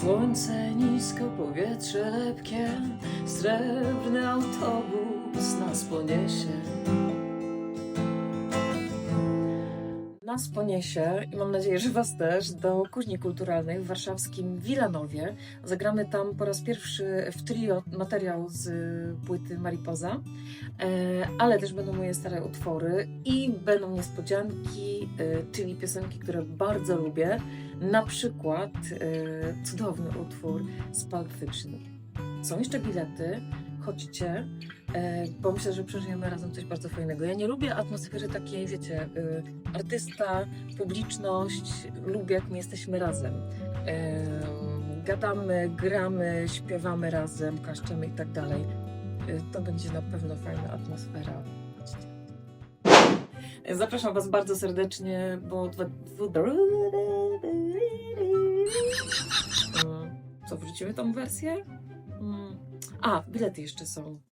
Słońce nisko, powietrze lepkie, srebrny autobus Nas poniesie i mam nadzieję, że Was też do kuźni kulturalnej w warszawskim Wilanowie. Zagramy tam po raz pierwszy w trio materiał z płyty Mariposa, e, ale też będą moje stare utwory i będą niespodzianki, e, czyli piosenki, które bardzo lubię. Na przykład e, cudowny utwór z Pulp Fiction. Są jeszcze bilety, chodźcie, e, bo myślę, że przeżyjemy razem coś bardzo fajnego. Ja nie lubię atmosfery takiej, wiecie, e, artysta, publiczność, lubię jak my jesteśmy razem. E, gadamy, gramy, śpiewamy razem, klaszczemy i tak dalej. E, To będzie na pewno fajna atmosfera. Zapraszam Was bardzo serdecznie, bo. Co, wrzucimy tą wersję? Mm. A, bilety jeszcze są.